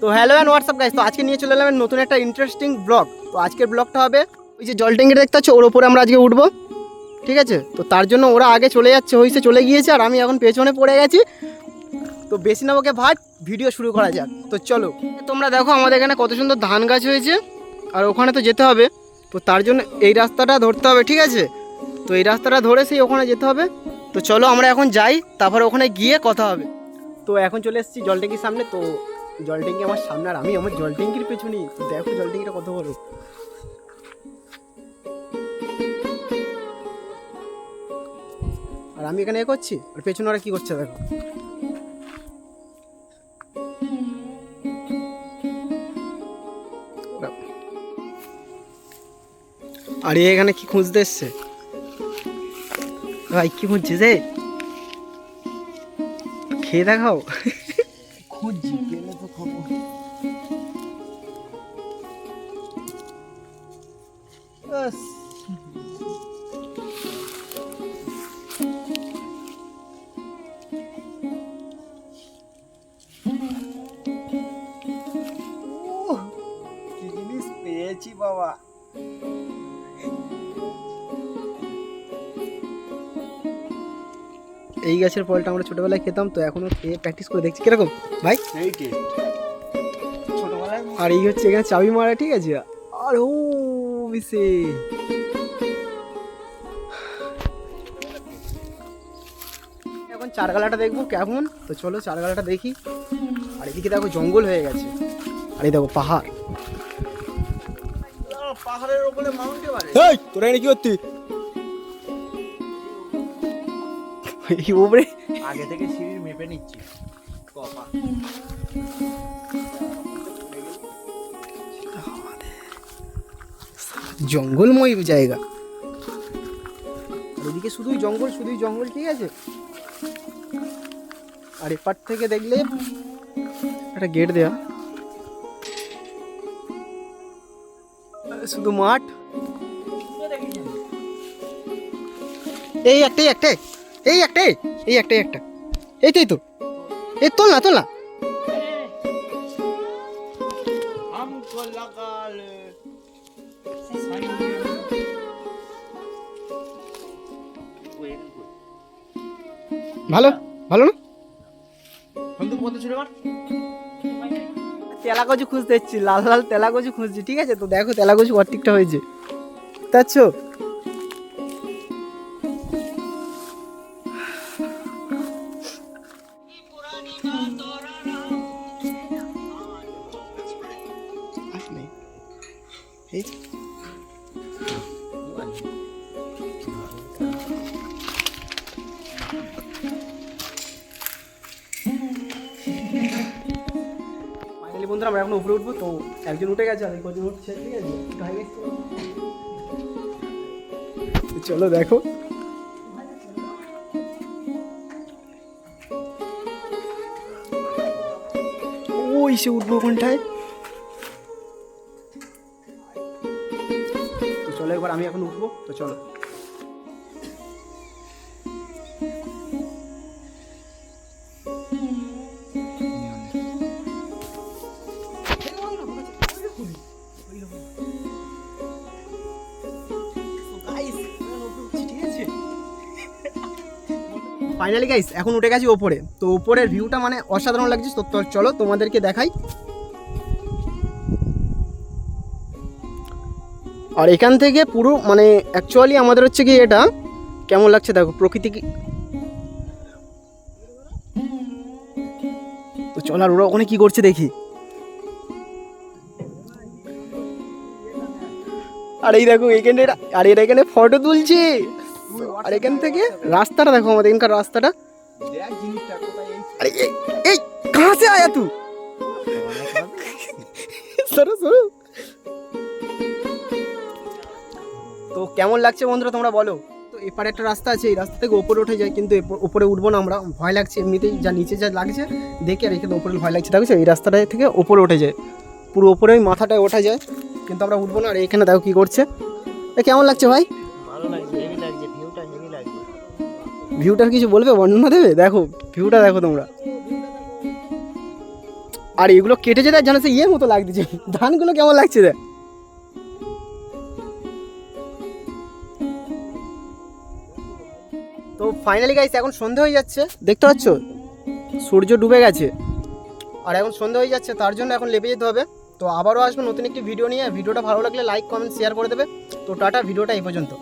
তো hello and WhatsApp guys তো আজকে নিয়ে চলে এলাম নতুন একটা ইন্টারেস্টিং ব্লগ তো আজকের ব্লগটা হবে ওই যে জল ট্যাঙ্কি দেখতে পাচ্ছ, ওর ওপরে আমরা আজকে উঠবো। ঠিক আছে? তো তার জন্য ওরা আগে চলে যাচ্ছে হইসে চলে গিয়েছে, আর আমি এখন পেছনে পড়ে গেছি। তো বেশি না ওকে ভাট ভিডিও শুরু করা যাক। তো চলো, তোমরা দেখো আমাদের এখানে কত সুন্দর ধান গাছ হয়েছে, আর ওখানে তো যেতে হবে। তো তার জন্য এই রাস্তাটা ধরতে হবে, ঠিক আছে? তো এই রাস্তাটা ধরে সেই ওখানে যেতে হবে। তো চলো আমরা এখন যাই, তারপর ওখানে গিয়ে কথা হবে। তো এখন চলে এসেছি জল ট্যাঙ্কির সামনে, তো জল ট্যাঙ্কি আমার সামনে, আর আমি আমার জল ট্যাঙ্কির পেছনেই। তো দেখো জল ট্যাঙ্কিটা কত বড়। আর আমি এখানে এ করছি? আর পেছনে ওরা কি করছে দেখো। আর এখানে কি খুঁজতে এসছে? ভাই, কি খুঁজছে যে? খেয়ে দেখাও। ব্যাস। উহ, কি জিনিস পেয়েছি বাবা। এই গাছের ফলটা আমরা ছোটবেলায় খেতাম তো এখনও খেয়ে প্র্যাকটিস করে দেখছি। কীরকম? ভাই? ছোটবেলায় আর এই হচ্ছে এখানে চাবি মারা ঠিক আছে? আর ও বিসে এখন চারগালাটা দেখব কেমন? তো চলো চারগালাটা দেখি। আর এদিকে দেখো জঙ্গল হয়ে গেছে। আর এই দেখো পাহাড়। পাহাড়ের ওপরে মাউন্টে এই তোরা এখানে কি করতি? এই ওপরে আগে থেকে সিঁড়ির মেপে নিচ্ছি। কপা জঙ্গলময় জায়গা আর ওদিকে শুধুই জঙ্গল শুধুই জঙ্গল ঠিক আছে আর এপার থেকে দেখলে একটা গেট দেয়া শুধু মাঠ এই একটাই একটাই এই একটাই এই একটাই একটা এইটাই তো এই তোল না তোল না ভালো? ভালো না? বন্ধু কত ছিল আমার তেলা কচু খুঁজতে এসেছি লাল লাল তেলা কচু খুঁজছি ঠিক আছে? তো দেখো তেলা কচু অর্ধেকটা হয়েছে। পারছ আসলে এই বন্ধুরা আমরা এখন উপরে উঠবো। তো একজন উঠে গেছে আর কজন উঠছে ঠিক আছে? চলো দেখো। ওই সে উঠবো ওখানটায় চলো একবার আমি এখন উঠবো, তো চলো। ফাইনালি গাইস এখন উঠে গেছি ওপরে। তো ওপরের ভিউটা মানে অসাধারণ লাগছে, তো চলো তোমাদেরকে দেখাই। আর এখান থেকে পুরো মানে অ্যাকচুয়ালি আমাদের হচ্ছে কি এটা, কেমন লাগছে দেখো, প্রকৃতি তো চল আর ওরা ওখানে কী করছে দেখি। আর এই দেখো, এখানে আর এটা এখানে ফটো তুলছে। আর এখান থেকে রাস্তাটা দেখো আমাদের, এখানকার রাস্তাটা। আরে, এই কাছে আয়া তুই সরো সরো। কেমন লাগছে বন্ধুরা তোমরা বলো? তো এপারে একটা রাস্তা আছে এই রাস্তা থেকে ওপরে উঠে যায় কিন্তু ওপরে উঠবো না আমরা ভয় লাগছে এমনিতেই যা নিচে যা লাগছে দেখে আর এখানে ওপরে ভয় লাগছে। দেখছ এই রাস্তাটা থেকে ওপরে উঠে যায় পুরো ওপরে ওই মাথাটায় ওঠা যায় কিন্তু আমরা উঠবো না আর এখানে দেখো কী করছে। এ কেমন লাগছে ভাই? ভালো লাগছে হেভি লাগছে ভিউটা হেভি লাগছে। ভিউটার কিছু বলবে বর্ণনা দেবে? দেখো ভিউটা দেখো তোমরা। আর এগুলো কেটে যেতে জানো সে ইয়ের মতো লাগতেছে ধানগুলো কেমন লাগছে রে ফাইনালি গাইস এখন সন্ধে হয়ে যাচ্ছে। দেখতে পাচ্ছ? সূর্য ডুবে গেছে। আর এখন সন্ধে হয়ে যাচ্ছে, তার জন্য এখন লেপে যেতে হবে। তো আবারও আসব নতুন একটি ভিডিও নিয়ে। ভিডিওটা ভালো লাগলে লাইক কমেন্ট শেয়ার করে দেবে। তো টাটা, ভিডিওটা এই পর্যন্ত।